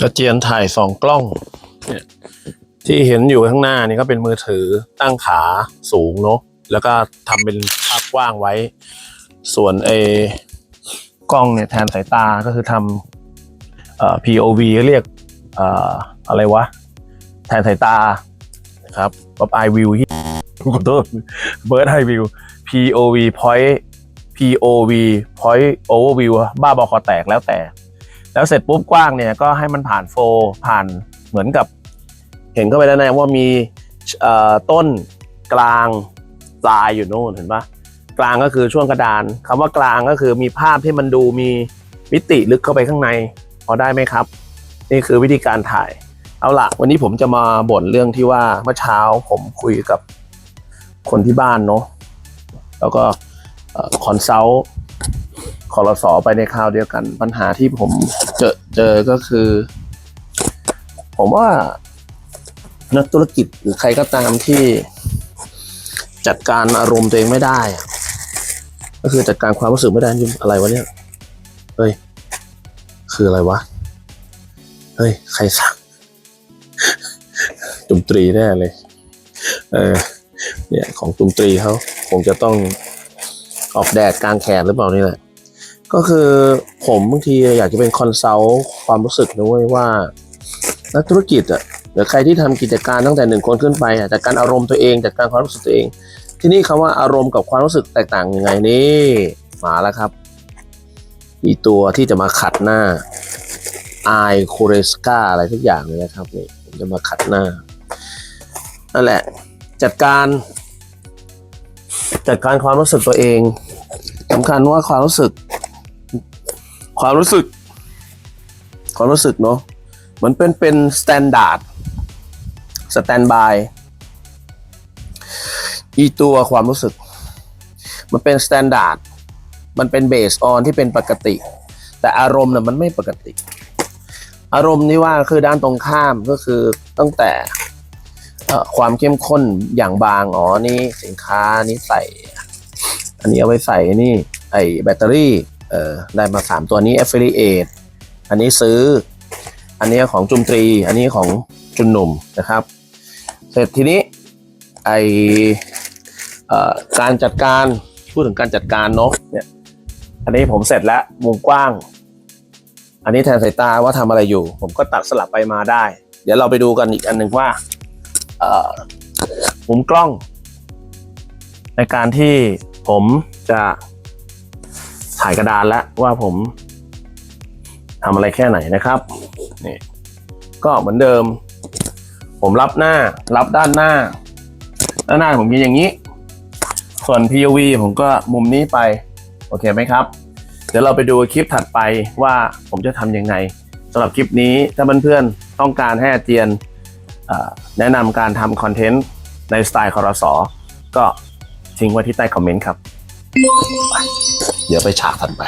กระเจียนถ่ายสองกล้องเนี่ยที่เห็นอยู่ข้างหน้านี่ก็เป็นมือถือตั้งขาสูงเนาะแล้วก็ทำเป็นภาพกว้างไว้ ส่วนเอกล้องเนี่ยแทนสายตาก็คือทำเอ่อ POV เรียกเอ่ออะไรวะ แทนสายตาครับป๊อปไอวิวที่ขอโทษเบิร์ดไอวิว POV point POV point overview บ้าบอคอแตกแล้วแต่ แล้วเสร็จปุ๊บกว้างเนี่ยก็ให้มันผ่านโฟผ่านเหมือนกับ เห็นเข้าไปแล้วนะว่ามีต้นกลางปลายอยู่โน่นเห็นปะกลางก็คือช่วงกระดานคำว่ากลางก็คือมีภาพที่มันดูมีมิติลึกเข้าไปข้างใน พอได้ไหมครับ นี่คือวิธีการถ่าย เอาละวันนี้ผมจะมาบ่นเรื่องที่ว่าเมื่อเช้าผมคุยกับคนที่บ้านเนาะแล้วก็คอนซัลท์ คอรสอไปในคราวเดียวกัน ปัญหาที่ผมเจอเจอก็คือ ผมว่านักธุรกิจหรือใครก็ตามที่จัดการอารมณ์ตัวเองไม่ได้ ก็คือจัดการความรู้สึกไม่ได้นี่อะไรวะเนี่ยเฮ้ยคืออะไรวะเฮ้ยใครสั่งตุมตรีแน่เลย เออ เนี่ยของตุมตรีเขาคงจะต้องออกแดดกลางแขนหรือเปล่านี่แหละ ก็คือผมบางทีอยากจะเป็นคอนซัลท์ความรู้สึกนะเว้ยว่านักธุรกิจอะหรือใครที่ทำกิจการตั้งแต่หนึ่งคนขึ้นไปจัดการอารมณ์ตัวเองจัดการความรู้สึกตัวเอง ที่นี่คำว่าอารมณ์กับความรู้สึกแตกต่างยังไงนี่มาแล้วครับอีตัวที่จะมาขัดหน้าไอโคเรสกาอะไรทุกอย่างเลยนะครับนี่ผมจะมาขัดหน้านั่นแหละ จัดการ จัดการความรู้สึกตัวเองสำคัญว่าความรู้สึก ความรู้สึก ความรู้สึกเนาะเหมือนเป็นเป็นสแตนดาร์ดสแตนบายอีตัวความรู้สึก มันเป็นสแตนดาร์ดมันเป็นเบสออนที่เป็นปกติ แต่อารมณ์น่ะมันไม่ปกติ อารมณ์นี่ว่าคือด้านตรงข้ามก็คือตั้งแต่ความเข้มข้นอย่างบางอ๋อนี่สินค้านี้ใส่ อันนี้เอาไว้ใส่นี่ไอแบตเตอรี่ เออได้มาสามตัวนี้ affiliate อันนี้ซื้อ อันนี้ของจุมตรี อันนี้ของจุนหนุ่มนะครับ เสร็จทีนี้ไออการจัดการพูดถึงการจัดการเนาะเนี่ยอันนี้ผมเสร็จแล้วมุมกว้าง อันนี้แทนสายตาว่าทำอะไรอยู่ ผมก็ตัดสลับไปมาได้ เดี๋ยวเราไปดูกันอีกอันหนึ่งว่าเอ่อมุมกล้อง ในการที่ผมจะ ถ่ายกระดานแล้วว่าผมทำอะไรแค่ไหนนะครับนี่ก็เหมือนเดิม ผมรับหน้ารับด้านหน้าด้านหน้าผมมีอย่างนี้ ส่วน POV ผมก็มุมนี้ไป โอเคไหมครับ เดี๋ยวเราไปดูคลิปถัดไปว่าผมจะทำยังไงสำหรับคลิปนี้ถ้าเพื่อนๆต้องการให้อาเจียนแนะนำการทำคอนเทนต์ในสไตล์คอรสอก็ทิ้งไว้ที่ใต้คอมเมนต์ครับ เดี๋ยวไปฉากถัดไป